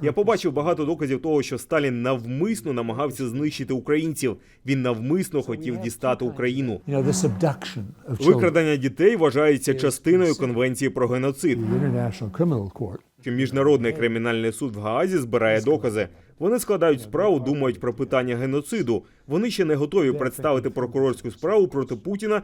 Я побачив багато доказів того, що Сталін навмисно намагався знищити українців. Він навмисно хотів дістати Україну. you know, this abduction of children. Викрадення дітей вважається частиною конвенції про геноцид. The International Criminal Court Що міжнародний кримінальний суд в Гаазі збирає докази. Вони складають справу, думають про питання геноциду. Вони ще не готові представити прокурорську справу проти Путіна.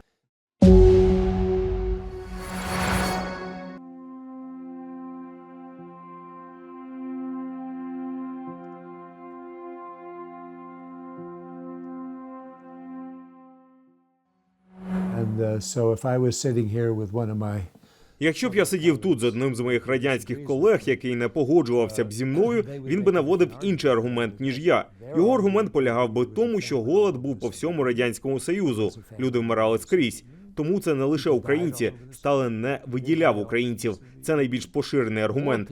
Якщо б я сидів тут з одним з моїх радянських колег, який не погоджувався б зі мною, він би наводив інший аргумент ніж я. Його аргумент полягав би в тому, що голод був по всьому радянському союзу. Люди вмирали скрізь. Тому це не лише українці. Сталин не виділяв українців. Це найбільш поширений аргумент.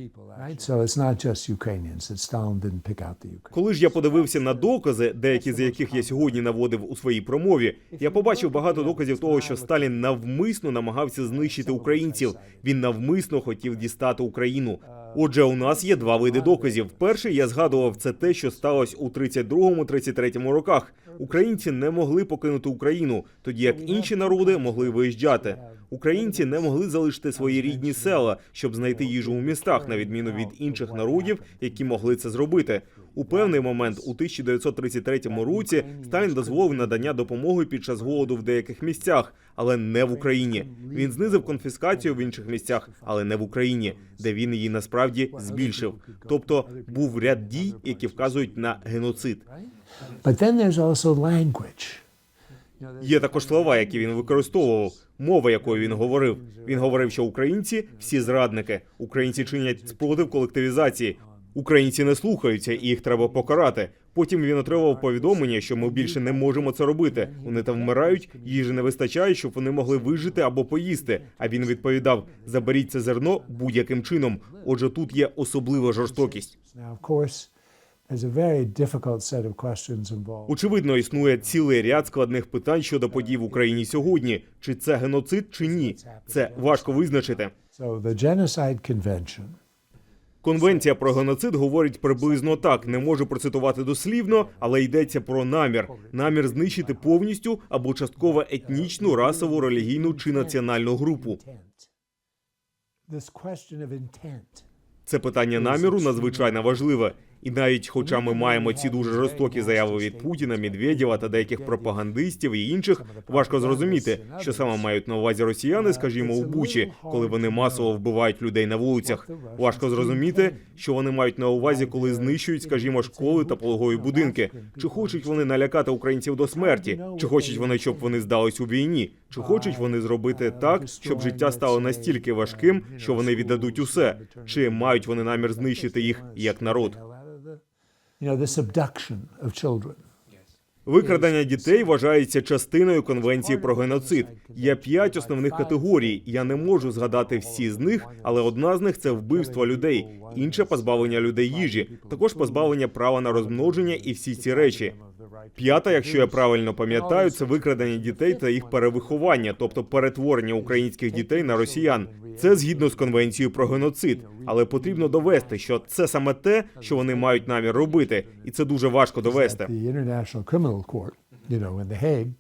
Коли ж я подивився на докази, деякі з яких я сьогодні наводив у своїй промові, я побачив багато доказів того, що Сталін навмисно намагався знищити українців. Він навмисно хотів дістати Україну. Отже, у нас є два види доказів. Перший я згадував це те, що сталося у 32-33 роках. Українці не могли покинути Україну, тоді як інші народи могли виїжджати. Українці не могли залишити свої рідні села, щоб знайти їжу у містах, на відміну від інших народів, які могли це зробити. У певний момент у 1933 році Сталін дозволив надання допомоги під час голоду в деяких місцях, але не в Україні. Він знизив конфіскацію в інших місцях, але не в Україні, де він її насправді збільшив. Тобто був ряд дій, які вказують на геноцид. But then there's also. Є також слова, які він використовував, мова, якою він говорив. Він говорив, що українці всі зрадники, українці чинять спротив колективізації. Українці не слухаються, і їх треба покарати. Потім він отримав повідомлення, що ми більше не можемо це робити. Вони там вмирають, їжі не вистачає, щоб вони могли вижити або поїсти. А він відповідав: заберіть це зерно будь-яким чином. Отже, тут є особлива жорстокість. Очевидно, існує цілий ряд складних питань щодо подій в Україні сьогодні. Чи це геноцид, чи ні? Це важко визначити. Конвенція про геноцид говорить приблизно так. Не можу процитувати дослівно, але йдеться про намір: намір знищити повністю або частково етнічну, расову, релігійну чи національну групу. Це питання наміру надзвичайно важливе. І навіть, хоча ми маємо ці дуже жорстокі заяви від Путіна, Медведєва та деяких пропагандистів і інших, важко зрозуміти, що саме мають на увазі росіяни, скажімо, у Бучі, коли вони масово вбивають людей на вулицях. Важко зрозуміти, що вони мають на увазі, коли знищують, скажімо, школи та пологові будинки. Чи хочуть вони налякати українців до смерті? Чи хочуть вони, щоб вони здались у війні? Чи хочуть вони зробити так, щоб життя стало настільки важким, що вони віддадуть усе? Чи мають вони намір знищити їх як народ? You know, this abduction of children. Викрадення дітей вважається частиною конвенції про геноцид. Є п'ять основних категорій. Я не можу згадати всі з них, але одна з них це вбивство людей, інша позбавлення людей їжі, також позбавлення права на розмноження і всі ці речі. П'ята, якщо я правильно пам'ятаю, це викрадення дітей та їх перевиховання, тобто перетворення українських дітей на росіян. Це згідно з конвенцією про геноцид, але потрібно довести, що це саме те, що вони мають намір робити, і це дуже важко довести. Court, you know, in The Hague,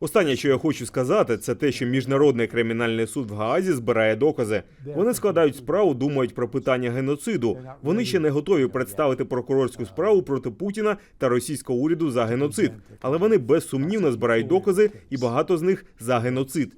Останнє, що я хочу сказати, це те, що міжнародний кримінальний суд в Гаазі збирає докази. Вони складають справу, думають про питання геноциду. Вони ще не готові представити прокурорську справу проти Путіна та російського уряду за геноцид, але вони безсумнівно збирають докази, і багато з них за геноцид.